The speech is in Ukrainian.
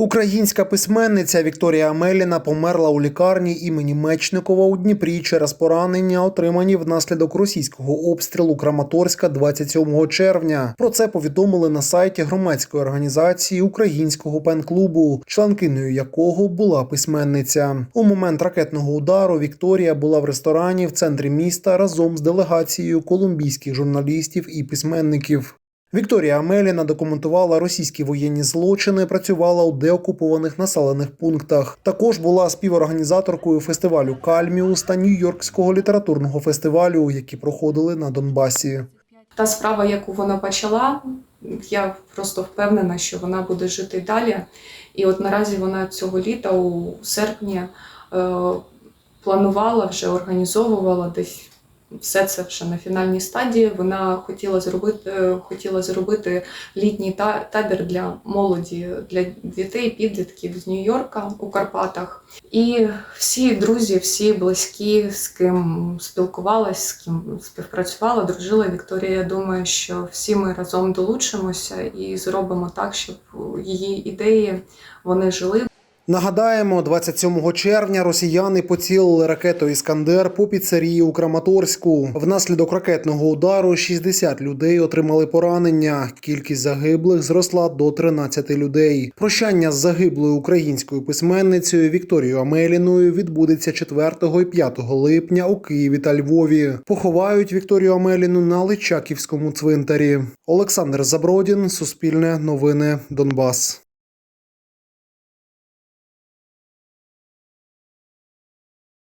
Українська письменниця Вікторія Амеліна померла у лікарні імені Мечникова у Дніпрі через поранення, отримані внаслідок російського обстрілу Краматорська 27 червня. Про це повідомили на сайті громадської організації Українського пен-клубу, членкиною якого була письменниця. У момент ракетного удару Вікторія була в ресторані в центрі міста разом з делегацією колумбійських журналістів і письменників. Вікторія Амеліна документувала російські воєнні злочини, працювала у деокупованих населених пунктах. Також була співорганізаторкою фестивалю Кальміус та Нью-Йоркського літературного фестивалю, які проходили на Донбасі. Та справа, яку вона почала, я просто впевнена, що вона буде жити далі. І от наразі вона цього літа, у серпні, е, планувала вже організовувала десь. Все це вже на фінальній стадії. Вона хотіла зробити, е, хотіла зробити літній та- табір для молоді, для дітей, підлітків з Нью-Йорка у Карпатах. І всі друзі, всі близькі, з ким спілкувалась, з ким співпрацювала, дружила Вікторія. Я думаю, що всі ми разом долучимося і зробимо так, щоб її ідеї вони жили. Нагадаємо, 27 червня росіяни поцілили ракетою Іскандер по піцерії у Краматорську. Внаслідок ракетного удару 60 людей отримали поранення. Кількість загиблих зросла до 13 людей. Прощання з загиблою українською письменницею Вікторією Амеліною відбудеться 4 і 5 липня у Києві та Львові. Поховають Вікторію Амеліну на Личаківському цвинтарі. Олександр Забродін, Суспільне новини, Донбас.